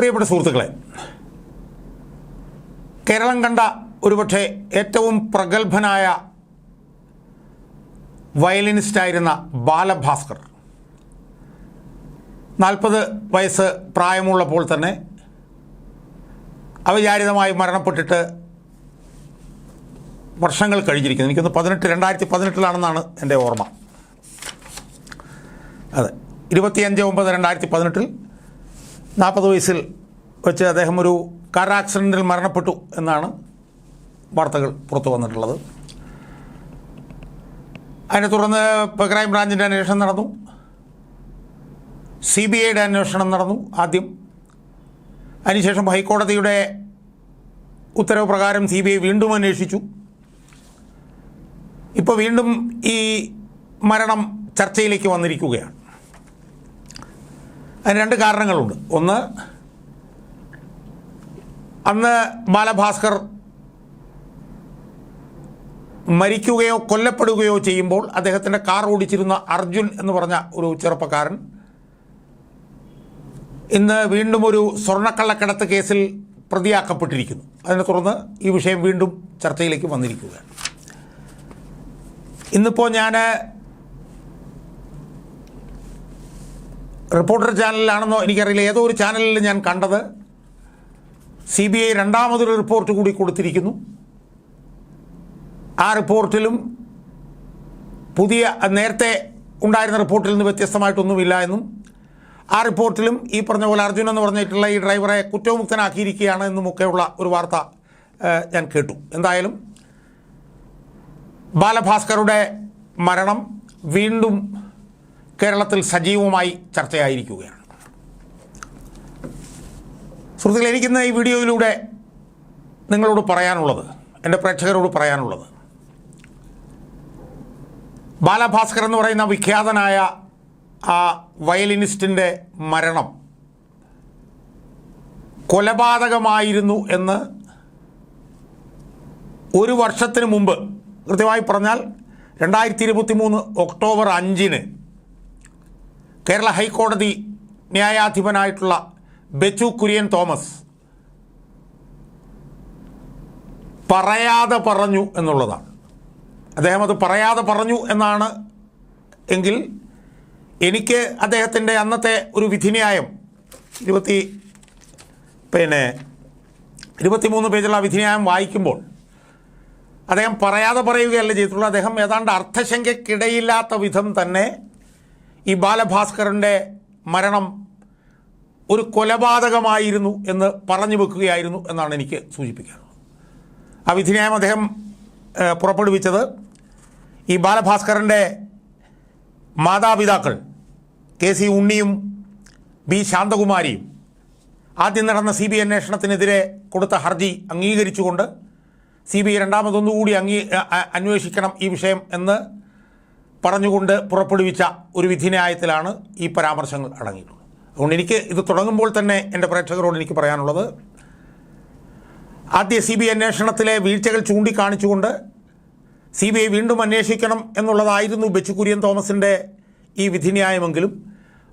പ്രിയപ്പെട്ട സുഹൃത്തുക്കളെ കേരളം കണ്ട ഒരുപക്ഷെ ഏറ്റവും പ്രഗത്ഭനായ വയലിനിസ്റ്റായിരുന്ന ബാലഭാസ്കർ. നാൽപ്പത് വയസ്സ് പ്രായമുള്ളപ്പോൾ തന്നെ അവിചാരിതമായി മരണപ്പെട്ടിട്ട് വർഷങ്ങൾ കഴിഞ്ഞിരിക്കുന്നു. എനിക്കൊന്ന് പതിനെട്ട് രണ്ടായിരത്തി പതിനെട്ടിലാണെന്നാണ് എന്റെ ഓർമ്മ. അതെ ഇരുപത്തിയഞ്ച് ഒമ്പത് രണ്ടായിരത്തി പതിനെട്ടിൽ നാൽപ്പത് വയസ്സിൽ വെച്ച് അദ്ദേഹം ഒരു കാർ ആക്സിഡന്റിൽ മരണപ്പെട്ടു എന്നാണ് വാർത്തകൾ പുറത്തു വന്നിട്ടുള്ളത്. അതിനെ തുടർന്ന് ക്രൈം ബ്രാഞ്ചിന്റെ അന്വേഷണം നടന്നു. സി ബി ഐയുടെ അന്വേഷണം നടന്നു ആദ്യം. അതിനുശേഷം ഹൈക്കോടതിയുടെ ഉത്തരവ് പ്രകാരം സി ബി ഐ വീണ്ടും അന്വേഷിച്ചു. ഇപ്പോൾ വീണ്ടും ഈ മരണം ചർച്ചയിലേക്ക് വന്നിരിക്കുകയാണ്. അതിന് രണ്ട് കാരണങ്ങളുണ്ട്. ഒന്ന് അന്ന് ബാലഭാസ്കർ മരിക്കുകയോ കൊല്ലപ്പെടുകയോ ചെയ്യുമ്പോൾ അദ്ദേഹത്തിന്റെ കാർ ഓടിച്ചിരുന്ന അർജുൻ എന്ന് പറഞ്ഞ ഒരു ചെറുപ്പക്കാരൻ ഇന്ന് വീണ്ടും ഒരു സ്വർണക്കള്ളക്കടത്ത് കേസിൽ പ്രതിയാക്കപ്പെട്ടിരിക്കുന്നു. അതിനെ തുടർന്ന് ഈ വിഷയം വീണ്ടും ചർച്ചയിലേക്ക് വന്നിരിക്കുകയാണ്. ഇന്നിപ്പോൾ ഞാൻ റിപ്പോർട്ടർ ചാനലിലാണെന്നോ എനിക്കറിയില്ല. ഏതോ ഒരു ചാനലിൽ ഞാൻ കണ്ടത്. സി ബി ഐ രണ്ടാമതൊരു റിപ്പോർട്ട് കൂടി കൊടുത്തിരിക്കുന്നു. ആ റിപ്പോർട്ടിലും പുതിയ നേരത്തെ ഉണ്ടായിരുന്ന റിപ്പോർട്ടിൽ നിന്ന് വ്യത്യസ്തമായിട്ടൊന്നുമില്ല എന്നും ആ റിപ്പോർട്ടിലും ഈ പറഞ്ഞ പോലെ അർജുൻ എന്ന് പറഞ്ഞിട്ടുള്ള ഈ ഡ്രൈവറെ കുറ്റവിമുക്തനാക്കിയിരിക്കുകയാണ് എന്നുമൊക്കെയുള്ള ഒരു വാർത്ത ഞാൻ കേട്ടു. എന്തായാലും ബാലഭാസ്കറുടെ മരണം വീണ്ടും കേരളത്തിൽ സജീവമായി ചർച്ചയായിരിക്കുകയാണ്. സുഹൃത്തുക്കളെ എനിക്കിന്ന് ഈ വീഡിയോയിലൂടെ നിങ്ങളോട് പറയാനുള്ളത് എന്റെ പ്രേക്ഷകരോട് പറയാനുള്ളത് ബാലഭാസ്കർ എന്ന് പറയുന്ന വിഖ്യാതനായ ആ വയലിനിസ്റ്റിന്റെ മരണം കൊലപാതകമായിരുന്നു എന്ന് ഒരു വർഷത്തിന് മുമ്പ് കൃത്യമായി പറഞ്ഞാൽ രണ്ടായിരത്തി ഇരുപത്തി മൂന്ന് ഒക്ടോബർ അഞ്ചിന് കേരള ഹൈക്കോടതി ന്യായാധിപനായിട്ടുള്ള ബെച്ചു കുര്യൻ തോമസ് പറയാതെ പറഞ്ഞു എന്നുള്ളതാണ്. അദ്ദേഹം അത് പറയാതെ പറഞ്ഞു എന്നാണ് എങ്കിൽ എനിക്ക് അദ്ദേഹത്തിന്റെ അന്നത്തെ ഒരു വിധിന്യായം ഇരുപത്തി പിന്നെ ഇരുപത്തിമൂന്ന് പേജുള്ള വിധിന്യായം വായിക്കുമ്പോൾ അദ്ദേഹം പറയാതെ പറയുകയല്ല ചെയ്തിട്ടുള്ളൂ അദ്ദേഹം ഏതാണ്ട് അർത്ഥശങ്കയ്ക്കിടയില്ലാത്ത വിധം തന്നെ ഈ ബാലഭാസ്കറിന്റെ മരണം ഒരു കൊലപാതകമായിരുന്നു എന്ന് പറഞ്ഞു വെക്കുകയായിരുന്നു എന്നാണ് എനിക്ക് സൂചിപ്പിക്കാനുള്ളത്. ആ വിധിന്യായം അദ്ദേഹം പുറപ്പെടുവിച്ചത്. ഈ ബാലഭാസ്കറിന്റെ മാതാപിതാക്കൾ കെ സി ഉണ്ണിയും ബി ശാന്തകുമാരിയും ആദ്യം നടന്ന സി ബി അന്വേഷണത്തിനെതിരെ കൊടുത്ത ഹർജി അംഗീകരിച്ചുകൊണ്ട് സി ബി ഐ രണ്ടാമതൊന്നുകൂടി അംഗീ അന്വേഷിക്കണം ഈ വിഷയം എന്ന് പറഞ്ഞുകൊണ്ട് പുറപ്പെടുവിച്ച ഒരു വിധിന്യായത്തിലാണ് ഈ പരാമർശങ്ങൾ അടങ്ങിയിട്ടുള്ളത്. അതുകൊണ്ട് എനിക്ക് ഇത് തുടങ്ങുമ്പോൾ തന്നെ എന്റെ പ്രേക്ഷകരോട് എനിക്ക് പറയാനുള്ളത് ആദ്യ സി ബി അന്വേഷണത്തിലെ വീഴ്ചകൾ ചൂണ്ടിക്കാണിച്ചുകൊണ്ട് സി ബി ഐ വീണ്ടും അന്വേഷിക്കണം എന്നുള്ളതായിരുന്നു ബെച്ചു കുര്യൻ തോമസിന്റെ ഈ വിധിന്യായമെങ്കിലും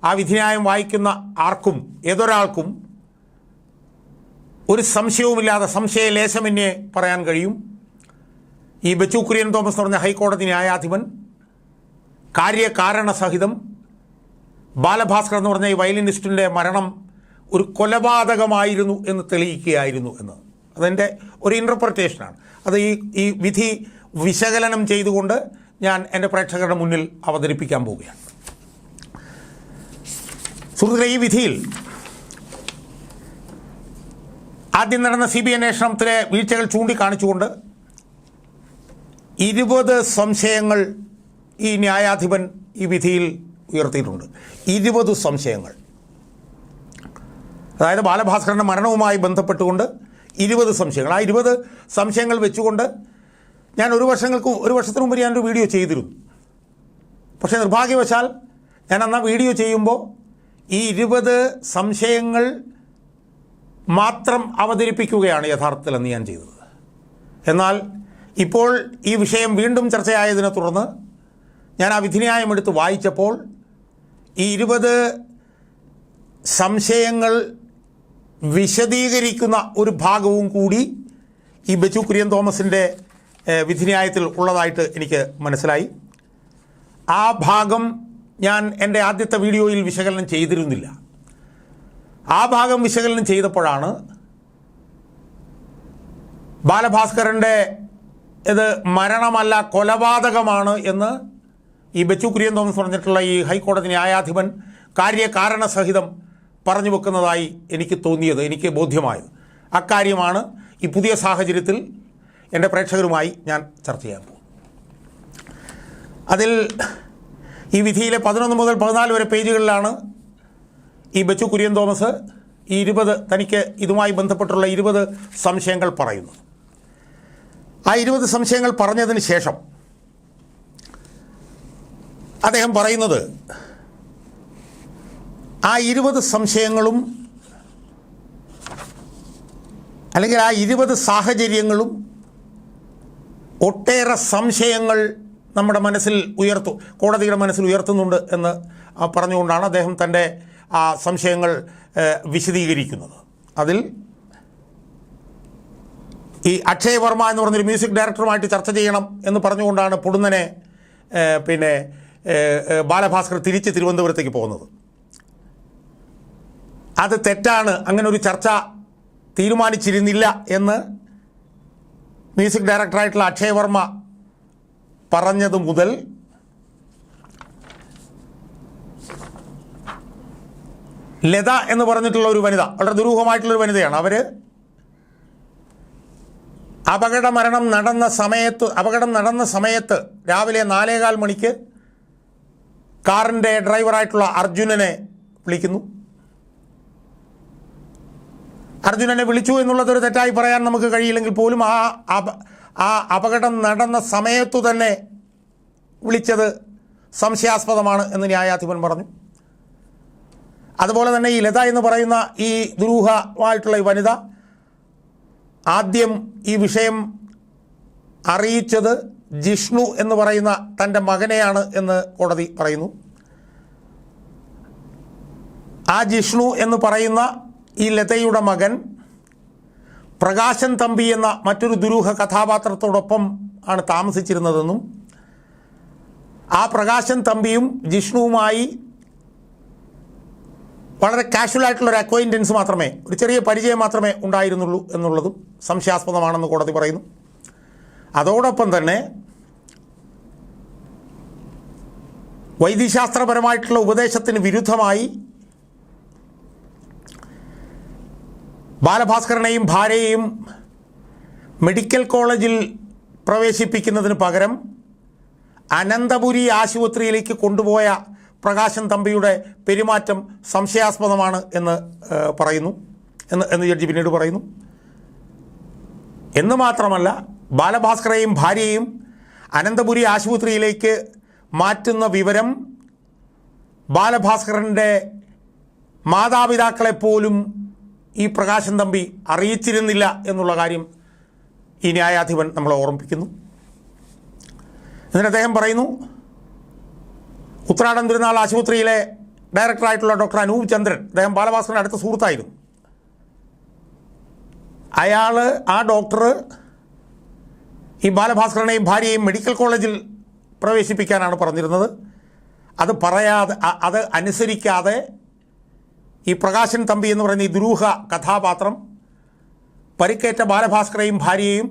ആ വിധിന്യായം വായിക്കുന്ന ആർക്കും ഏതൊരാൾക്കും ഒരു സംശയവുമില്ലാതെ സംശയലേശമെന്നെ പറയാൻ കഴിയും. ഈ ബെച്ചു കുര്യൻ തോമസ് എന്ന് പറഞ്ഞ ഹൈക്കോടതി ന്യായാധിപൻ കാര്യകാരണസഹിതം ബാലഭാസ്കർ എന്ന് പറഞ്ഞ ഈ വയലിനിസ്റ്റിന്റെ മരണം ഒരു കൊലപാതകമായിരുന്നു എന്ന് തെളിയിക്കുകയായിരുന്നു എന്ന് അതെന്റെ ഒരു ഇന്റർപ്രിറ്റേഷനാണ് അത് ഈ ഈ വിധി വിശകലനം ചെയ്തുകൊണ്ട് ഞാൻ എന്റെ പ്രേക്ഷകരുടെ മുന്നിൽ അവതരിപ്പിക്കാൻ പോവുകയാണ്. സുഹൃത്തുക്കളെ ഈ വിധിയിൽ ആദ്യം നടന്ന സി ബി അന്വേഷണത്തിലെ വീഴ്ചകൾ ചൂണ്ടിക്കാണിച്ചുകൊണ്ട് ഇരുപത് സംശയങ്ങൾ ഈ ന്യായാധിപൻ ഈ വിധിയിൽ ഉയർത്തിയിട്ടുണ്ട്. ഇരുപത് സംശയങ്ങൾ. അതായത് ബാലഭാസ്കറിന്റെ മരണവുമായി ബന്ധപ്പെട്ടുകൊണ്ട് ഇരുപത് സംശയങ്ങൾ. ആ ഇരുപത് സംശയങ്ങൾ വെച്ചുകൊണ്ട് ഞാൻ ഒരു വർഷങ്ങൾക്ക് ഒരു വർഷത്തിന് മുമ്പ് ഞാനൊരു വീഡിയോ ചെയ്തിരുന്നു. പക്ഷേ നിർഭാഗ്യവശാൽ ഞാൻ അന്ന് വീഡിയോ ചെയ്യുമ്പോൾ ഈ ഇരുപത് സംശയങ്ങൾ മാത്രം അവതരിപ്പിക്കുകയാണ് യഥാർത്ഥത്തിൽ ഞാൻ ചെയ്തത്. എന്നാൽ ഇപ്പോൾ ഈ വിഷയം വീണ്ടും ചർച്ചയായതിനെ തുടർന്ന് ഞാൻ ആ വിധിന്യായം എടുത്ത് വായിച്ചപ്പോൾ ഈ ഇരുപത് സംശയങ്ങൾ വിശദീകരിക്കുന്ന ഒരു ഭാഗവും കൂടി ഈ ബച്ചു കുര്യൻ തോമസിന്റെ വിധിന്യായത്തിൽ ഉള്ളതായിട്ട് എനിക്ക് മനസ്സിലായി. ആ ഭാഗം ഞാൻ എന്റെ ആദ്യത്തെ വീഡിയോയിൽ വിശകലനം ചെയ്തിരുന്നില്ല. ആ ഭാഗം വിശകലനം ചെയ്തപ്പോഴാണ് ബാലഭാസ്കറിന്റെ ഇത് മരണമല്ല കൊലപാതകമാണ് എന്ന് ഈ ബച്ചു കുര്യൻ തോമസ് പറഞ്ഞിട്ടുള്ള ഈ ഹൈക്കോടതി ന്യായാധിപൻ കാര്യകാരണ സഹിതം പറഞ്ഞു വെക്കുന്നതായി എനിക്ക് തോന്നിയത് എനിക്ക് ബോധ്യമായത്. അക്കാര്യമാണ് ഈ പുതിയ സാഹചര്യത്തിൽ എന്റെ പ്രേക്ഷകരുമായി ഞാൻ ചർച്ച ചെയ്യാൻ പോകും അതിൽ ഈ വിധിയിലെ പതിനൊന്ന് മുതൽ പതിനാല് വരെ പേജുകളിലാണ് ഈ ബച്ചു കുര്യൻ തോമസ് ഈ ഇരുപത് തനിക്ക് ഇതുമായി ബന്ധപ്പെട്ടുള്ള ഇരുപത് സംശയങ്ങൾ പറയുന്നു ആ ഇരുപത് സംശയങ്ങൾ പറഞ്ഞതിന് ശേഷം അദ്ദേഹം പറയുന്നത് ആ ഇരുപത് സംശയങ്ങളും അല്ലെങ്കിൽ ആ ഇരുപത് സാഹചര്യങ്ങളും ഒട്ടേറെ സംശയങ്ങൾ നമ്മുടെ മനസ്സിൽ ഉയർത്തു കോടതിയുടെ മനസ്സിൽ ഉയർത്തുന്നുണ്ട് എന്ന് പറഞ്ഞുകൊണ്ടാണ് അദ്ദേഹം തന്റെ ആ സംശയങ്ങൾ വിശദീകരിക്കുന്നത്. അതിൽ ഈ അക്ഷയ് വർമ്മ എന്ന് പറഞ്ഞൊരു മ്യൂസിക് ഡയറക്ടറുമായിട്ട് ചർച്ച ചെയ്യണം എന്ന് പറഞ്ഞുകൊണ്ടാണ് പുടുന്നനെ പിന്നെ ബാലഭാസ്കർ തിരിച്ച് തിരുവനന്തപുരത്തേക്ക് പോകുന്നത്. അത് തെറ്റാണ്. അങ്ങനെ ഒരു ചർച്ച തീരുമാനിച്ചിരുന്നില്ല എന്ന് മ്യൂസിക് ഡയറക്ടറായിട്ടുള്ള അക്ഷയ് വർമ്മ പറഞ്ഞത് മുതൽ ലത എന്ന് പറഞ്ഞിട്ടുള്ള ഒരു വനിത വളരെ ദുരൂഹമായിട്ടുള്ള ഒരു വനിതയാണ്. അവർ അപകട മരണം നടന്ന സമയത്ത് അപകടം നടന്ന സമയത്ത് രാവിലെ നാലേകാൽ മണിക്ക് കാറിന്റെ ഡ്രൈവറായിട്ടുള്ള അർജുനനെ വിളിക്കുന്നു. അർജുനനെ വിളിച്ചു എന്നുള്ളതൊരു തെറ്റായി പറയാൻ നമുക്ക് കഴിയില്ലെങ്കിൽ പോലും ആ ആ അപകടം നടന്ന സമയത്തു തന്നെ വിളിച്ചത് സംശയാസ്പദമാണ് എന്ന് ന്യായാധിപൻ പറഞ്ഞു. അതുപോലെ തന്നെ ഈ ലത എന്ന് പറയുന്ന ഈ ദുരൂഹമായിട്ടുള്ള ഈ വനിത ആദ്യം ഈ വിഷയം അറിയിച്ചത് ജിഷ്ണു എന്ന് പറയുന്ന തന്റെ മകനെയാണ് എന്ന് കോടതി പറയുന്നു. ആ ജിഷ്ണു എന്ന് പറയുന്ന ഈ ലതയുടെ മകൻ പ്രകാശൻ തമ്പി എന്ന മറ്റൊരു ദുരൂഹ കഥാപാത്രത്തോടൊപ്പം ആണ് താമസിച്ചിരുന്നതെന്നും ആ പ്രകാശൻ തമ്പിയും ജിഷ്ണുവുമായി വളരെ കാഷ്വലായിട്ടുള്ളൊരു അക്വൈന്റൻസ് മാത്രമേ ഒരു ചെറിയ പരിചയം മാത്രമേ ഉണ്ടായിരുന്നുള്ളൂ എന്നുള്ളതും സംശയാസ്പദമാണെന്ന് കോടതി പറയുന്നു. അതോടൊപ്പം തന്നെ വൈദ്യശാസ്ത്രപരമായിട്ടുള്ള ഉപദേശത്തിന് വിരുദ്ധമായി ബാലഭാസ്കരനെയും ഭാര്യയെയും മെഡിക്കൽ കോളേജിൽ പ്രവേശിപ്പിക്കുന്നതിന് പകരം അനന്തപുരി ആശുപത്രിയിലേക്ക് കൊണ്ടുപോയ പ്രകാശൻ തമ്പിയുടെ പെരുമാറ്റം സംശയാസ്പദമാണ് എന്ന് പറയുന്നു. എന്ന് എന്ന് ജഡ്ജി പിന്നീട് പറയുന്നു. എന്ന് മാത്രമല്ല ബാലഭാസ്കറെയും ഭാര്യയും അനന്തപുരി ആശുപത്രിയിലേക്ക് മാറ്റുന്ന വിവരം ബാലഭാസ്കറിന്റെ മാതാപിതാക്കളെപ്പോലും ഈ പ്രകാശൻ തമ്പി അറിയിച്ചിരുന്നില്ല എന്നുള്ള കാര്യം ഈ ന്യായാധിപൻ നമ്മളെ ഓർമ്മിപ്പിക്കുന്നു. എന്നിട്ട് അദ്ദേഹം പറയുന്നു ഉത്രാടം തിരുനാൾ ആശുപത്രിയിലെ ഡയറക്ടറായിട്ടുള്ള ഡോക്ടർ അനൂപ് ചന്ദ്രൻ അദ്ദേഹം ബാലഭാസ്കറിന്റെ അടുത്ത സുഹൃത്തായിരുന്നു. അയാൾ ആ ഡോക്ടർ ഈ ബാലഭാസ്കറിനെയും ഭാര്യയെയും മെഡിക്കൽ കോളേജിൽ പ്രവേശിപ്പിക്കാനാണ് പറഞ്ഞിരുന്നത്. അത് പറയാതെ അത് അനുസരിക്കാതെ ഈ പ്രകാശൻ തമ്പി എന്ന് പറയുന്ന ഈ ദുരൂഹ കഥാപാത്രം പരിക്കേറ്റ ബാലഭാസ്കറേയും ഭാര്യയെയും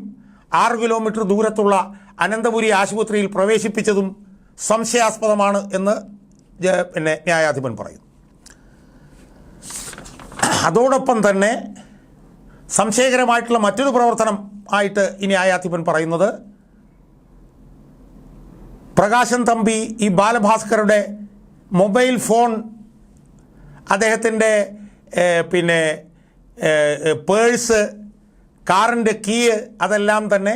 ആറ് കിലോമീറ്റർ ദൂരത്തുള്ള അനന്തപുരി ആശുപത്രിയിൽ പ്രവേശിപ്പിച്ചതും സംശയാസ്പദമാണ് എന്ന് പിന്നെ ന്യായാധിപൻ പറയുന്നു. അതോടൊപ്പം തന്നെ സംശയകരമായിട്ടുള്ള മറ്റൊരു പ്രവർത്തനം ആയിട്ട് ഇനി ആയാത്തിപ്പൻ പറയുന്നത് പ്രകാശൻ തമ്പി ഈ ബാലഭാസ്കറുടെ മൊബൈൽ ഫോൺ അദ്ദേഹത്തിന്റെ പിന്നെ പേഴ്സ് കാറിന്റെ കീ അതെല്ലാം തന്നെ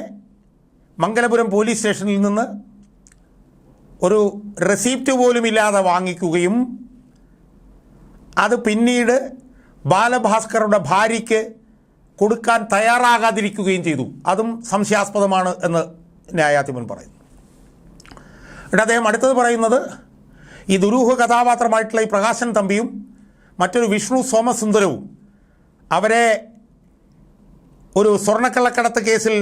മംഗലപുരം പോലീസ് സ്റ്റേഷനിൽ നിന്ന് ഒരു റെസീപ്റ്റ് പോലും ഇല്ലാതെ വാങ്ങിക്കുകയും അത് പിന്നീട് ബാലഭാസ്കറുടെ ഭാര്യയ്ക്ക് കൊടുക്കാൻ തയ്യാറാകാതിരിക്കുകയും ചെയ്തു. അതും സംശയാസ്പദമാണ് എന്ന് ന്യായാധിപൻ പറയുന്നു. എന്നിട്ട് അദ്ദേഹം അടുത്തത് പറയുന്നത് ഈ ദുരൂഹ കഥാപാത്രമായിട്ടുള്ള ഈ പ്രകാശൻ തമ്പിയും മറ്റൊരു വിഷ്ണു സോമസുന്ദരവും അവരെ ഒരു സ്വർണക്കള്ളക്കടത്ത് കേസിൽ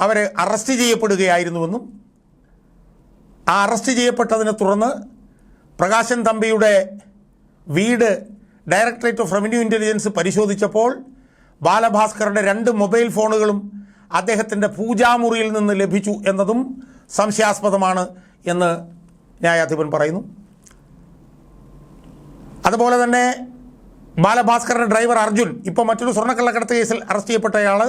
അവർ അറസ്റ്റ് ചെയ്യപ്പെടുകയായിരുന്നുവെന്നും ആ അറസ്റ്റ് ചെയ്യപ്പെട്ടതിനെ തുടർന്ന് പ്രകാശൻ തമ്പിയുടെ വീട് ഡയറക്ടറേറ്റ് ഓഫ് റവന്യൂ ഇന്റലിജൻസ് പരിശോധിച്ചപ്പോൾ ബാലഭാസ്കറുടെ രണ്ട് മൊബൈൽ ഫോണുകളും അദ്ദേഹത്തിന്റെ പൂജാമുറിയിൽ നിന്ന് ലഭിച്ചു എന്നതും സംശയാസ്പദമാണ് എന്ന് ന്യായാധിപൻ പറയുന്നു. അതുപോലെ തന്നെ ബാലഭാസ്കറിന്റെ ഡ്രൈവർ അർജുൻ ഇപ്പോൾ മറ്റൊരു സ്വർണക്കള്ളക്കടത്ത് കേസിൽ അറസ്റ്റ് ചെയ്യപ്പെട്ടയാൾ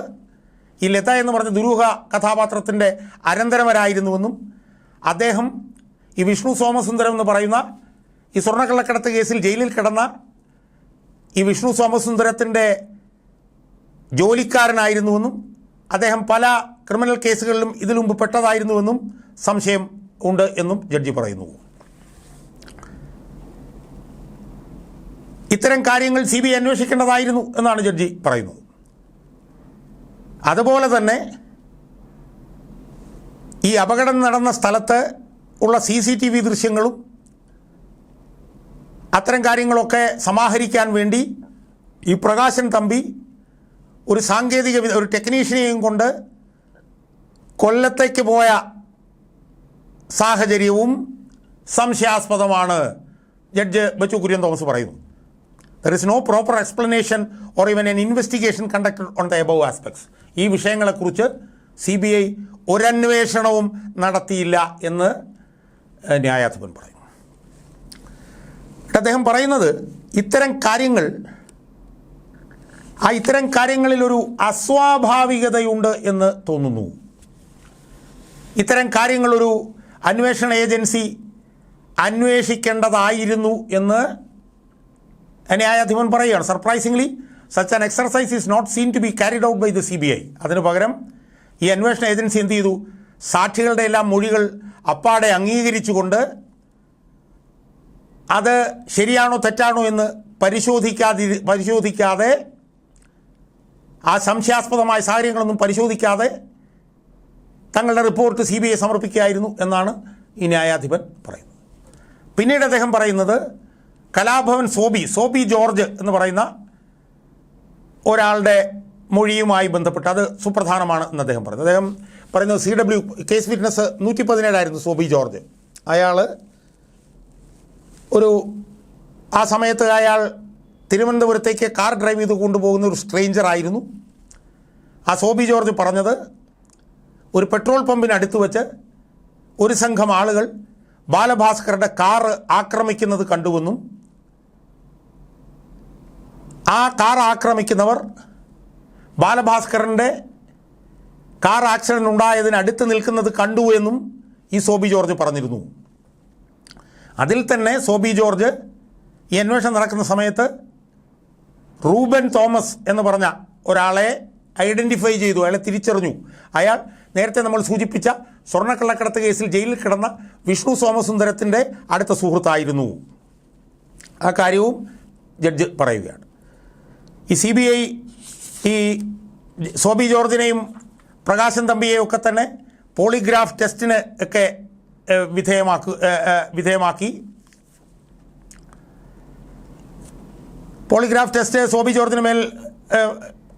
ഈ ലത എന്ന് പറഞ്ഞ ദുരൂഹ കഥാപാത്രത്തിന്റെ അനന്തരവരായിരുന്നുവെന്നും അദ്ദേഹം ഈ വിഷ്ണു സോമസുന്ദരം എന്ന് പറയുന്ന ഈ സ്വർണക്കള്ളക്കടത്ത് കേസിൽ ജയിലിൽ കിടന്ന ഈ വിഷ്ണു സോമസുന്ദരത്തിന്റെ ജോലിക്കാരനായിരുന്നുവെന്നും അദ്ദേഹം പല ക്രിമിനൽ കേസുകളിലും ഇതിനു മുമ്പ് പെട്ടതായിരുന്നുവെന്നും സംശയം ഉണ്ട് എന്നും ജഡ്ജി പറയുന്നു. ഇത്തരം കാര്യങ്ങൾ സി ബി ഐ അന്വേഷിക്കേണ്ടതായിരുന്നു എന്നാണ് ജഡ്ജി പറയുന്നത്. അതുപോലെ തന്നെ ഈ അപകടം നടന്ന സ്ഥലത്ത് ഉള്ള സി സി ടി വി ദൃശ്യങ്ങളും അത്തരം കാര്യങ്ങളൊക്കെ സമാഹരിക്കാൻ വേണ്ടി ഈ പ്രകാശൻ തമ്പി ഒരു സാങ്കേതിക ഒരു ടെക്നീഷ്യനെയും കൊണ്ട് കൊല്ലത്തേക്ക് പോയ സാഹചര്യവും സംശയാസ്പദമാണ്. ജഡ്ജ് ബച്ചു കുര്യൻ തോമസ് പറയുന്നു. There is no proper explanation or even an investigation conducted on the above aspects ഈ വിഷയങ്ങളെക്കുറിച്ച് സി ബി ഐ ഒരന്വേഷണവും നടത്തിയില്ല എന്ന് ന്യായാധിപൻ പറയുന്നു. അദ്ദേഹം പറയുന്നത് ഇത്തരം കാര്യങ്ങൾ ആ ഇത്തരം കാര്യങ്ങളിലൊരു അസ്വാഭാവികതയുണ്ട് എന്ന് തോന്നുന്നു. ഇത്തരം കാര്യങ്ങളൊരു അന്വേഷണ ഏജൻസി അന്വേഷിക്കേണ്ടതായിരുന്നു എന്ന് ന്യായാധിപൻ പറയുകയാണ്. Surprisingly such an exercise is not seen to be carried out by the C B I അതിന് പകരം ഈ അന്വേഷണ ഏജൻസി എന്ത് ചെയ്തു? സാക്ഷികളുടെ എല്ലാം മൊഴികൾ അപ്പാടെ അംഗീകരിച്ചുകൊണ്ട് അത് ശരിയാണോ തെറ്റാണോ എന്ന് പരിശോധിക്കാതി പരിശോധിക്കാതെ ആ സംശയാസ്പദമായ സാഹചര്യങ്ങളൊന്നും പരിശോധിക്കാതെ തങ്ങളുടെ റിപ്പോർട്ട് സി ബി ഐ സമർപ്പിക്കുകയായിരുന്നു എന്നാണ് ഈ ന്യായാധിപൻ പറയുന്നത്. പിന്നീട് അദ്ദേഹം പറയുന്നത് കലാഭവൻ സോബി സോബി ജോർജ് എന്ന് പറയുന്ന ഒരാളുടെ മൊഴിയുമായി ബന്ധപ്പെട്ട് അത് സുപ്രധാനമാണ് എന്ന് അദ്ദേഹം പറയുന്നത് അദ്ദേഹം പറയുന്നത് സി ഡബ്ല്യു കേസ് വിറ്റ്നസ് നൂറ്റി പതിനേഴായിരുന്നു സോബി ജോർജ്. അയാൾ ഒരു ആ സമയത്ത് അയാൾ തിരുവനന്തപുരത്തേക്ക് കാർ ഡ്രൈവ് ചെയ്ത് കൊണ്ടുപോകുന്ന ഒരു സ്ട്രേഞ്ചർ ആയിരുന്നു. ആ സോബി ജോർജ് പറഞ്ഞത് ഒരു പെട്രോൾ പമ്പിനടുത്ത് വെച്ച് ഒരു സംഘം ആളുകൾ ബാലഭാസ്കറുടെ കാർ ആക്രമിക്കുന്നത് കണ്ടുവെന്നും ആ കാർ ആക്രമിക്കുന്നവർ ബാലഭാസ്കറിന്റെ കാർ ആക്സിഡന്റ് ഉണ്ടായതിന് അടുത്ത് നിൽക്കുന്നത് കണ്ടു എന്നും ഈ സോബി ജോർജ് പറഞ്ഞിരുന്നു. അതിൽ തന്നെ സോബി ജോർജ് ഈ അന്വേഷണം നടക്കുന്ന സമയത്ത് റൂബൻ തോമസ് എന്ന് പറഞ്ഞ ഒരാളെ ഐഡന്റിഫൈ ചെയ്തു അയാളെ തിരിച്ചറിഞ്ഞു. അയാൾ നേരത്തെ നമ്മൾ സൂചിപ്പിച്ച സ്വർണക്കള്ളക്കടത്ത് കേസിൽ ജയിലിൽ കിടന്ന വിഷ്ണു സോമസുന്ദരത്തിന്റെ അടുത്ത സുഹൃത്തായിരുന്നു. ആ കാര്യവും ജഡ്ജ് പറയുകയാണ്. ഈ സി ബി ഐ ഈ സോബി ജോർജിനെയും പ്രകാശൻ തമ്പിയെയും ഒക്കെ തന്നെ പോളിഗ്രാഫ് ടെസ്റ്റിന് ഒക്കെ വിധേയമാക്കു വിധേയമാക്കി. പോളിഗ്രാഫ് ടെസ്റ്റ് സോബി ജോർജിന് മേൽ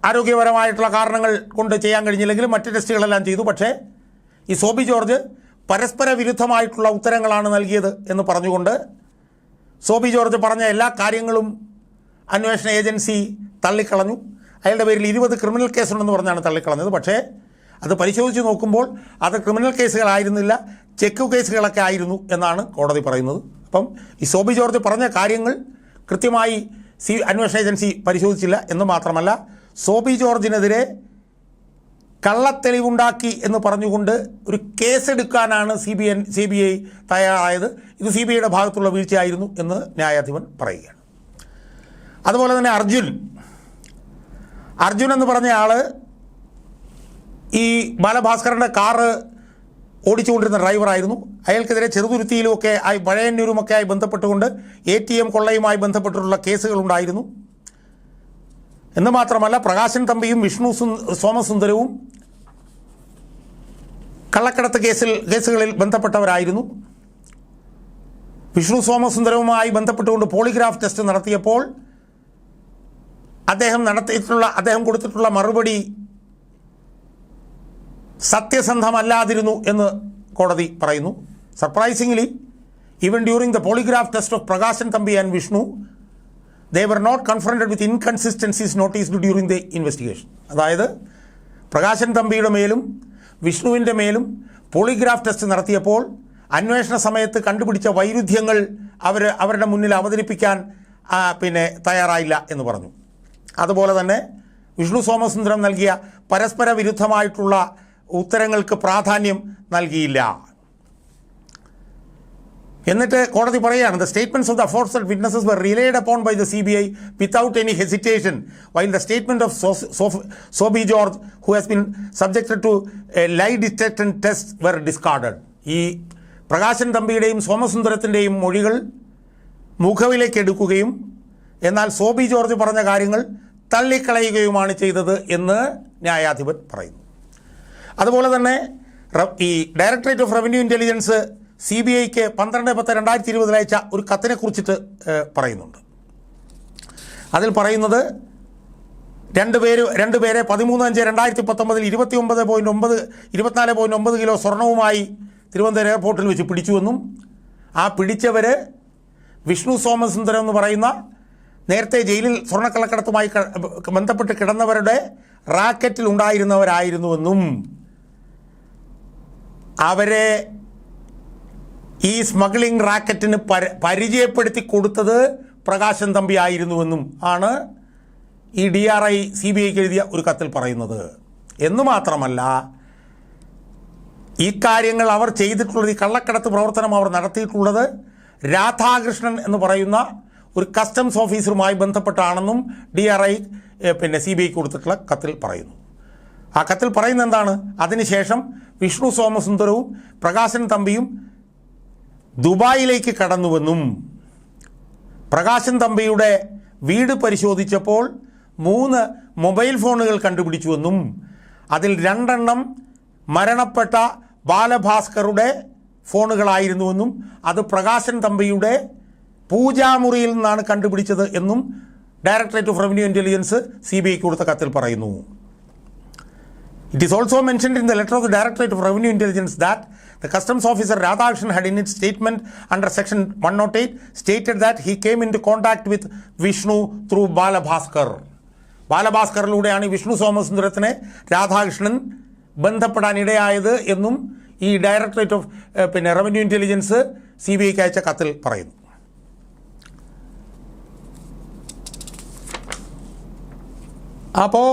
ആരോഗ്യപരമായിട്ടുള്ള കാരണങ്ങൾ കൊണ്ട് ചെയ്യാൻ കഴിഞ്ഞില്ലെങ്കിലും മറ്റ് ടെസ്റ്റുകളെല്ലാം ചെയ്തു. പക്ഷേ ഈ സോബി ജോർജ് പരസ്പര വിരുദ്ധമായിട്ടുള്ള ഉത്തരങ്ങളാണ് നൽകിയത് എന്ന് പറഞ്ഞുകൊണ്ട് സോബി ജോർജ് പറഞ്ഞ എല്ലാ കാര്യങ്ങളും അന്വേഷണ ഏജൻസി തള്ളിക്കളഞ്ഞു. അയാളുടെ പേരിൽ ഇരുപത് ക്രിമിനൽ കേസുണ്ടെന്ന് പറഞ്ഞാണ് തള്ളിക്കളഞ്ഞത്. പക്ഷേ അത് പരിശോധിച്ച് നോക്കുമ്പോൾ അത് ക്രിമിനൽ കേസുകളായിരുന്നില്ല ചെക്ക് കേസുകളൊക്കെ ആയിരുന്നു എന്നാണ് കോടതി പറയുന്നത്. അപ്പം ഈ സോബി ജോർജ് പറഞ്ഞ കാര്യങ്ങൾ കൃത്യമായി സി അന്വേഷണ ഏജൻസി പരിശോധിച്ചില്ല എന്ന് മാത്രമല്ല സോബി ജോർജിനെതിരെ കള്ളത്തെളിവുണ്ടാക്കി എന്ന് പറഞ്ഞുകൊണ്ട് ഒരു കേസെടുക്കാനാണ് C B N C B I തയ്യാറായത്. ഇത് സി ബി ഐയുടെ ഭാഗത്തുള്ള വീഴ്ചയായിരുന്നു എന്ന് ന്യായാധിപൻ പറയുകയാണ്. അതുപോലെ തന്നെ അർജുൻ. അർജുൻ എന്ന് പറഞ്ഞ ആൾ ഈ ബാലഭാസ്കറിന്റെ കാറ് ഓടിച്ചുകൊണ്ടിരുന്ന ഡ്രൈവറായിരുന്നു. അയാൾക്കെതിരെ ചെറുതുരുത്തിയിലുമൊക്കെ ആയി പഴയന്നൂരുമൊക്കെ ആയി ബന്ധപ്പെട്ടുകൊണ്ട് എ ടി എം കൊള്ളയുമായി ബന്ധപ്പെട്ടിട്ടുള്ള കേസുകളുണ്ടായിരുന്നു. എന്ന് മാത്രമല്ല പ്രകാശൻ തമ്പിയും വിഷ്ണു സുന്ദ- സോമസുന്ദരവും കള്ളക്കടത്ത് കേസിൽ കേസുകളിൽ ബന്ധപ്പെട്ടവരായിരുന്നു. വിഷ്ണു സോമസുന്ദരവുമായി ബന്ധപ്പെട്ടുകൊണ്ട് പോളിഗ്രാഫ് ടെസ്റ്റ് നടത്തിയപ്പോൾ അദ്ദേഹം നടത്തിയിട്ടുള്ള അദ്ദേഹം കൊടുത്തിട്ടുള്ള മറുപടി സത്യസന്ധമല്ലാതിരുന്നു എന്ന് കോടതി പറയുന്നു. Surprisingly even during the polygraph test of Prakashan Thampi and Vishnu they were not confronted with inconsistencies noticed during the investigation അതായത് പ്രകാശൻ തമ്പിയുടെ മേലും വിഷ്ണുവിന്റെ മേലും പോളിഗ്രാഫ് ടെസ്റ്റ് നടത്തിയപ്പോൾ അന്വേഷണ സമയത്ത് കണ്ടുപിടിച്ച വൈരുദ്ധ്യങ്ങൾ അവർ അവരുടെ മുന്നിൽ അവതരിപ്പിക്കാൻ പിന്നെ തയ്യാറായില്ല എന്ന് പറഞ്ഞു. അതുപോലെ തന്നെ വിഷ്ണു സോമസുന്ദരം നൽകിയ പരസ്പര വിരുദ്ധമായിട്ടുള്ള ഉത്തരങ്ങൾക്ക് പ്രാധാന്യം നൽകിയില്ല. എന്നിട്ട് കോടതി പറയുകയാണ് the statements of the aforesaid witnesses were relied upon by the C B I without any hesitation while the statement of Sobi George who has been subjected to a lie detection test were discarded ഈ പ്രകാശൻ തമ്പിയുടെയും സോമസുന്ദരത്തിന്റെയും മൊഴികൾ മുഖവിലേക്ക് എടുക്കുകയും എന്നാൽ Sobi George പറഞ്ഞ കാര്യങ്ങൾ തള്ളിക്കളയുകയുമാണ് ചെയ്തത് എന്ന് ന്യായാധിപൻ പറയുന്നു. അതുപോലെ തന്നെ ഈ directorate of revenue intelligence C B ഐക്ക് പന്ത്രണ്ട് പത്ത് രണ്ടായിരത്തി ഇരുപതിൽ അയച്ച ഒരു കത്തിനെ കുറിച്ചിട്ട് പറയുന്നുണ്ട്. അതിൽ പറയുന്നത് രണ്ട് പേര് രണ്ട് പേരെ പതിമൂന്ന് അഞ്ച് രണ്ടായിരത്തി പത്തൊമ്പതിൽ ഇരുപത്തി ഒമ്പത് പോയിന്റ് ഒമ്പത് ഇരുപത്തിനാല് പോയിന്റ് ഒമ്പത് കിലോ സ്വർണവുമായി തിരുവനന്തപുരം എയർപോർട്ടിൽ വെച്ച് പിടിച്ചുവെന്നും ആ പിടിച്ചവർ വിഷ്ണു സോമസുന്ദരം എന്ന് പറയുന്ന നേരത്തെ ജയിലിൽ സ്വർണക്കള്ളക്കടത്തുമായി ബന്ധപ്പെട്ട് കിടന്നവരുടെ റാക്കറ്റിൽ ഉണ്ടായിരുന്നവരായിരുന്നുവെന്നും അവരെ ഈ സ്മഗ്ലിംഗ് റാക്കറ്റിന് പര പരിചയപ്പെടുത്തി കൊടുത്തത് പ്രകാശൻ തമ്പി ആയിരുന്നുവെന്നും ആണ് ഈ D R I C B ഐക്ക് എഴുതിയ ഒരു കത്തിൽ പറയുന്നത്. എന്നു മാത്രമല്ല ഈ കാര്യങ്ങൾ അവർ ചെയ്തിട്ടുള്ളത് ഈ കള്ളക്കടത്ത് പ്രവർത്തനം അവർ നടത്തിയിട്ടുള്ളത് രാധാകൃഷ്ണൻ എന്ന് പറയുന്ന ഒരു കസ്റ്റംസ് ഓഫീസറുമായി ബന്ധപ്പെട്ടാണെന്നും ഡി ആർ ഐ പിന്നെ സി ബി ഐക്ക് കൊടുത്തിട്ടുള്ള കത്തിൽ പറയുന്നു. ആ കത്തിൽ പറയുന്നത് എന്താണ്? അതിനുശേഷം വിഷ്ണു സോമസുന്ദരവും പ്രകാശൻ തമ്പിയും ദുബായിലേക്ക് കടന്നുവെന്നും പ്രകാശൻ തമ്പിയുടെ വീട് പരിശോധിച്ചപ്പോൾ മൂന്ന് മൊബൈൽ ഫോണുകൾ കണ്ടുപിടിച്ചുവെന്നും അതിൽ രണ്ടെണ്ണം മരണപ്പെട്ട ബാലഭാസ്കറുടെ ഫോണുകളായിരുന്നുവെന്നും അത് പ്രകാശൻ തമ്പിയുടെ പൂജാമുറിയിൽ നിന്നാണ് കണ്ടുപിടിച്ചത് എന്നും directorate of revenue intelligence C B ഐക്ക് കൊടുത്ത കത്തിൽ പറയുന്നു. It is also mentioned in the letter of the Directorate of Revenue Intelligence that the customs officer Radhakrishnan had in its statement under section 108 stated that he came into contact with Vishnu through Balabhaskar. ബാലഭാസ്കറിലൂടെയാണ് Vishnu സോമസുന്ദരത്തിനെ Radhakrishnan ബന്ധപ്പെടാൻ ഇടയായത് എന്നും ഈ directorate of പിന്നെ revenue intelligence C B ഐക്ക് അയച്ച കത്തിൽ പറയുന്നു അപ്പോൾ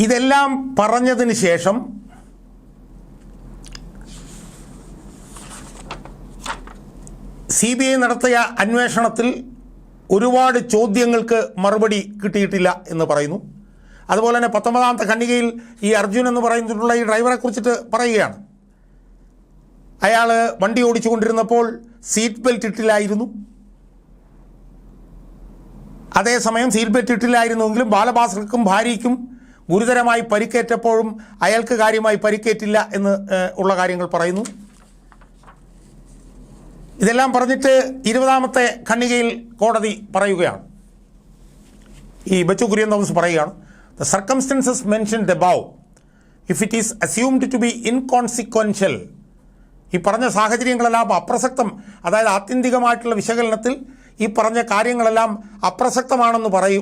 ഇതെല്ലാം പറഞ്ഞതിന് ശേഷം സി ബി ഐ നടത്തിയ അന്വേഷണത്തിൽ ഒരുപാട് ചോദ്യങ്ങൾക്ക് മറുപടി കിട്ടിയിട്ടില്ല എന്ന് പറയുന്നു. അതുപോലെ തന്നെ പത്തൊമ്പതാമത്തെ ഖണ്ഡികയിൽ ഈ അർജുൻ എന്ന് പറയുന്നിട്ടുള്ള ഈ ഡ്രൈവറെ കുറിച്ചിട്ട് പറയുകയാണ്. അയാൾ വണ്ടി ഓടിച്ചുകൊണ്ടിരുന്നപ്പോൾ സീറ്റ് ബെൽറ്റ് ഇട്ടില്ലായിരുന്നു. അതേസമയം സീറ്റ് ബെൽറ്റ് ഇട്ടില്ലായിരുന്നുവെങ്കിലും ബാലഭാസ്കർക്കും ഭാര്യയ്ക്കും ഗുരുതരമായി പരിക്കേറ്റപ്പോഴും അയാൾക്ക് കാര്യമായി പരിക്കേറ്റില്ല എന്ന് ഉള്ള കാര്യങ്ങൾ പറയുന്നു. ഇതെല്ലാം പറഞ്ഞിട്ട് ഇരുപതാമത്തെ ഖണ്ഡികയിൽ കോടതി പറയുകയാണ്. ഈ ബച്ചു കുര്യൻ തോമസ് പറയുകയാണ് the circumstances mentioned above if it is assumed to be inconsequential ഈ പറഞ്ഞ സാഹചര്യങ്ങളെല്ലാം അപ്രസക്തം അതായത് ആത്യന്തികമായിട്ടുള്ള വിശകലനത്തിൽ ഈ പറഞ്ഞ കാര്യങ്ങളെല്ലാം അപ്രസക്തമാണെന്ന് പറയൂ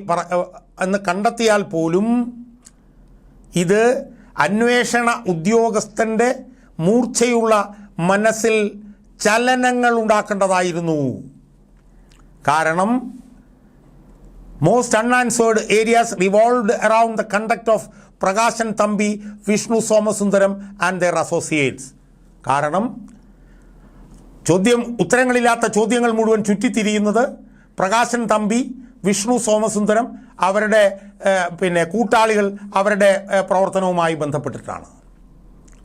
എന്ന് കണ്ടെത്തിയാൽ പോലും ഇത് അന്വേഷണ ഉദ്യോഗസ്ഥന്റെ മൂർച്ചയുള്ള മനസ്സിൽ ചലനങ്ങൾ ഉണ്ടാക്കേണ്ടതായിരുന്നു. കാരണം most unanswered areas revolved around the conduct of Prakashan Thampi Vishnu Somasundaram and their associates കാരണം ചോദ്യം ഉത്തരങ്ങളില്ലാത്ത ചോദ്യങ്ങൾ മുഴുവൻ ചുറ്റിത്തിരിയുന്നത് പ്രകാശൻ തമ്പി വിഷ്ണു സോമസുന്ദരം അവരുടെ പിന്നെ കൂട്ടാളികൾ അവരുടെ പ്രവർത്തനവുമായി ബന്ധപ്പെട്ടിട്ടാണ്.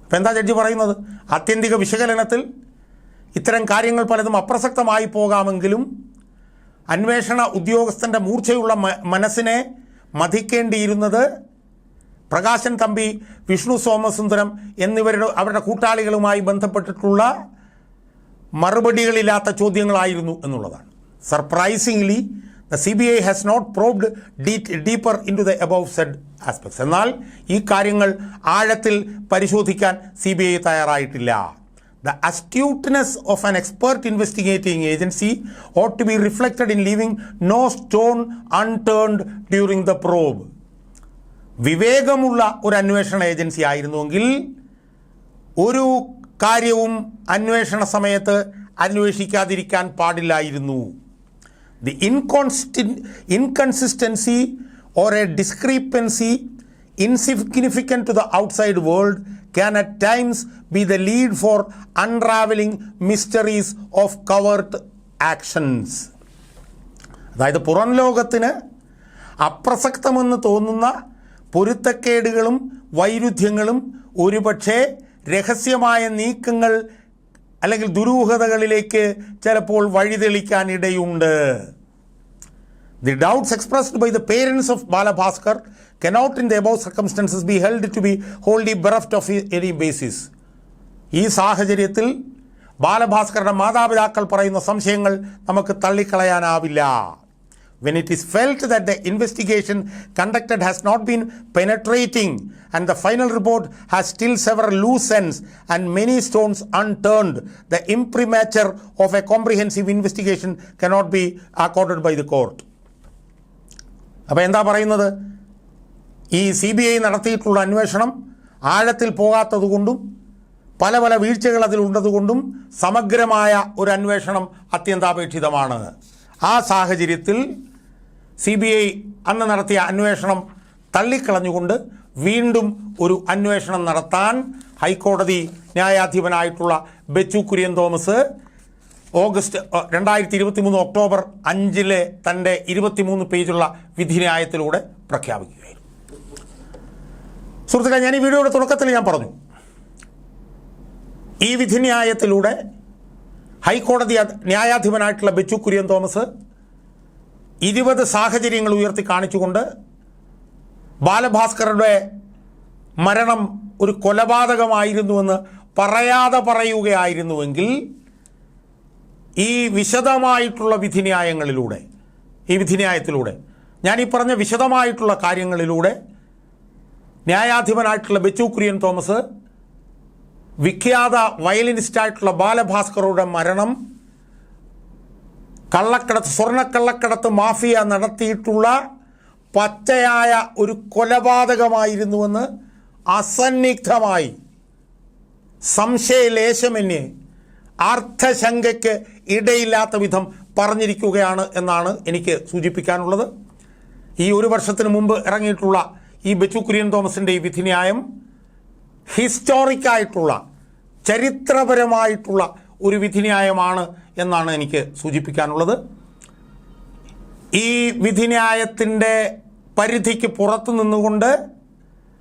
അപ്പം എന്താ ജഡ്ജി പറയുന്നത്? ആത്യന്തിക വിശകലനത്തിൽ ഇത്തരം കാര്യങ്ങൾ പലതും അപ്രസക്തമായി പോകാമെങ്കിലും അന്വേഷണ ഉദ്യോഗസ്ഥന്റെ മൂർച്ചയുള്ള മനസ്സിനെ മതിക്കേണ്ടിയിരുന്നത് പ്രകാശൻ തമ്പി വിഷ്ണു സോമസുന്ദരം എന്നിവരുടെ അവരുടെ കൂട്ടാളികളുമായി ബന്ധപ്പെട്ടിട്ടുള്ള മറുപടികളില്ലാത്ത ചോദ്യങ്ങളായിരുന്നു എന്നുള്ളതാണ്. Surprisingly the C B I has not probed deeper into the above said aspects എന്നാൽ ഈ കാര്യങ്ങൾ ആഴത്തിൽ പരിശോധിക്കാൻ സി ബി ഐ തയ്യാറായിട്ടില്ല. The astuteness of an expert investigating agency ought to be reflected in leaving no stone unturned during the probe വിവേകമുള്ള ഒരു അന്വേഷണ agency ആയിരുന്നുവെങ്കിൽ ഒരു കാര്യവും അന്വേഷണ സമയത്ത് അന്വേഷിക്കാതിരിക്കാൻ പാടില്ലായിരുന്നു. The inconsistency inconsistency or a discrepancy to to the outside world can at times be the lead for mysteries mysteries of actions. അതായത് പുറം ലോകത്തിന് അപ്രസക്തമെന്ന് തോന്നുന്ന പൊരുത്തക്കേടുകളും വൈരുദ്ധ്യങ്ങളും ഒരുപക്ഷേ രഹസ്യമായ നീക്കങ്ങൾ അല്ലെങ്കിൽ ദുരൂഹതകളിലേക്ക് ചിലപ്പോൾ വഴിതെളിക്കാനിടയുണ്ട് the doubts expressed by the parents of Balabhaskar cannot in the above circumstances be held to be wholly bereft of any basis ഈ സാഹചര്യത്തിൽ ബാലഭാസ്കറുടെ മാതാപിതാക്കൾ പറയുന്ന സംശയങ്ങൾ നമുക്ക് തള്ളിക്കളയാനാവില്ല when it is felt that the investigation conducted has not been penetrating and the final report has still several loose ends and many stones unturned, the imprimatur of a comprehensive investigation cannot be accorded by the court. അപ്പോൾ എന്താ പറയുന്നത്? ഈ C B I നടത്തിയിട്ടുള്ള അന്വേഷണം ആഴത്തിൽ പോകാത്തതുകൊണ്ടും പല പല വീഴ്ചകൾ അതിലുണ്ടതുകൊണ്ടും സമഗ്രമായ ഒരു അന്വേഷണം അത്യന്താപേക്ഷിതമാണ്. ആ സാഹചര്യത്തിൽ സി ബി ഐ അന്ന് നടത്തിയ അന്വേഷണം തള്ളിക്കളഞ്ഞുകൊണ്ട് വീണ്ടും ഒരു അന്വേഷണം നടത്താൻ ഹൈക്കോടതി ന്യായാധിപനായിട്ടുള്ള ബെച്ചു കുര്യൻ തോമസ് ഓഗസ്റ്റ് രണ്ടായിരത്തി ഇരുപത്തി മൂന്ന് ഒക്ടോബർ അഞ്ചിലെ തന്റെ ഇരുപത്തിമൂന്ന് പേജുള്ള വിധിന്യായത്തിലൂടെ പ്രഖ്യാപിക്കുകയായിരുന്നു. സുഹൃത്തുക്കളെ ഞാൻ ഈ വീഡിയോയുടെ തുടക്കത്തിൽ ഞാൻ പറഞ്ഞു. ഈ വിധിന്യായത്തിലൂടെ ഹൈക്കോടതി ന്യായാധിപനായിട്ടുള്ള ബെച്ചു കുര്യൻ തോമസ് ഇരുപത് സാഹചര്യങ്ങൾ ഉയർത്തി കാണിച്ചുകൊണ്ട് ബാലഭാസ്കറുടെ മരണം ഒരു കൊലപാതകമായിരുന്നുവെന്ന് പറയാതെ പറയുകയായിരുന്നുവെങ്കിൽ ഈ വിശദമായിട്ടുള്ള വിധിന്യായങ്ങളിലൂടെ ഈ വിധിന്യായത്തിലൂടെ ഞാൻ ഈ പറഞ്ഞ വിശദമായിട്ടുള്ള കാര്യങ്ങളിലൂടെ ന്യായാധിപനായിട്ടുള്ള ബെച്ചു കുര്യൻ തോമസ് വിഖ്യാത വയലിനിസ്റ്റായിട്ടുള്ള ബാലഭാസ്കറുടെ മരണം കള്ളക്കടത്ത് സ്വർണക്കള്ളക്കടത്ത് മാഫിയ നടത്തിയിട്ടുള്ള പച്ചയായ ഒരു കൊലപാതകമായിരുന്നുവെന്ന് അസന്നിഗ്ധമായി സംശയലേശമന്യേ അർത്ഥശങ്കയ്ക്ക് ഇടയില്ലാത്ത വിധം പറഞ്ഞിരിക്കുകയാണ് എന്നാണ് എനിക്ക് സൂചിപ്പിക്കാനുള്ളത്. ഈ ഒരു വർഷത്തിന് മുമ്പ് ഇറങ്ങിയിട്ടുള്ള ഈ ബെച്ചു കുര്യൻ തോമസിന്റെ ഈ വിധിന്യായം ഹിസ്റ്റോറിക്കായിട്ടുള്ള ചരിത്രപരമായിട്ടുള്ള ഒരു വിധിന്യായമാണ് എന്നാണ് എനിക്ക് സൂചിപ്പിക്കാനുള്ളത്. ഈ വിധിന്യായത്തിന്റെ പരിധിക്ക് പുറത്തു നിന്നുകൊണ്ട്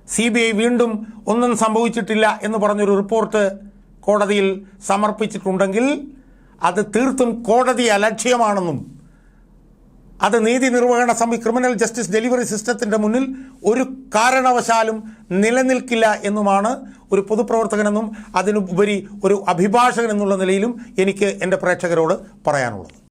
സി ബി ഐ വീണ്ടും ഒന്നും സംഭവിച്ചിട്ടില്ല എന്ന് പറഞ്ഞൊരു റിപ്പോർട്ട് കോടതിയിൽ സമർപ്പിച്ചിട്ടുണ്ടെങ്കിൽ അത് തീർത്തും കോടതി അലക്ഷ്യമാണെന്നും അത് നീതി നിർവഹണ സംവി ക്രിമിനൽ ജസ്റ്റിസ് ഡെലിവറി സിസ്റ്റത്തിന്റെ മുന്നിൽ ഒരു കാരണവശാലും നിലനിൽക്കില്ല എന്നുമാണ് ഒരു പൊതുപ്രവർത്തകനെന്നും അതിനുപരി ഒരു അഭിഭാഷകൻ എന്നുള്ള നിലയിലും എനിക്ക് എന്റെ പ്രേക്ഷകരോട് പറയാനുള്ളത്.